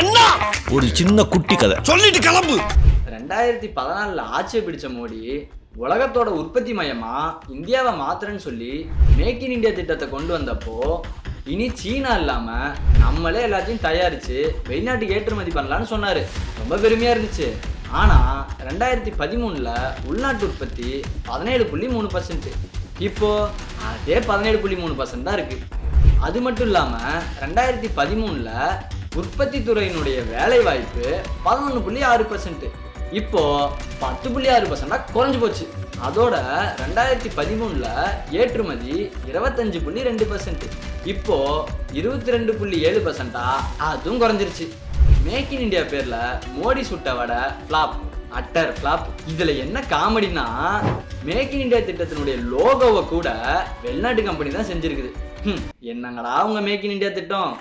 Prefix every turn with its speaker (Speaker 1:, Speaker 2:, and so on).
Speaker 1: என்ன?
Speaker 2: ஒரு சின்ன குட்டி கதை.
Speaker 1: சொல்லிட்டு கிளம்பு.
Speaker 3: ரெண்டாயிரத்தி பதினாலில் ஆட்சியை பிடிச்ச மோடி உலகத்தோட உற்பத்தி மையமா இந்தியாவை மாத்துறேன்னு சொல்லி மேக் இன் இந்தியா திட்டத்தை கொண்டு வந்தப்போ இனி சீனா இல்லாம நம்மளே எல்லாத்தையும் தயாரிச்சு வெளிநாட்டுக்கு ஏற்றுமதி பண்ணலாம்னு சொன்னாரு. ரொம்ப பெருமையா இருந்துச்சு. ஆனா ரெண்டாயிரத்தி பதிமூணுல உள்நாட்டு உற்பத்தி பதினேழு புள்ளி மூணு பர்சன்ட் இப்போ அதே பதினேழு புள்ளி மூணு பர்சன்ட் தான் இருக்கு. அது மட்டும் இல்லாமல் ரெண்டாயிரத்தி பதிமூணில் உற்பத்தி துறையினுடைய வேலைவாய்ப்பு பதினொன்று புள்ளி ஆறு பர்சன்ட் இப்போ பத்து புள்ளி ஆறு பர்சன்டா குறைஞ்சு போச்சு. அதோட ரெண்டாயிரத்தி பதிமூணில் ஏற்றுமதி இருபத்தஞ்சு புள்ளி ரெண்டு பர்சன்ட் இப்போ இருபத்தி ரெண்டு புள்ளி ஏழு பர்சன்டா அதுவும் குறைஞ்சிருச்சு. மேக் இன் இண்டியா பேரில் மோடி சுட்ட வடை ஃப்ளாப் அட்டர் ஃப்ளாப் இதுல என்ன காமெடினா மேக் இன் இந்தியா திட்டத்தினுடைய லோகோவை கூட வெளிநாட்டு கம்பெனி தான் செஞ்சிருக்குது. ஹம், என்னங்கடா உங்க மேக் இன் இந்தியா திட்டம்?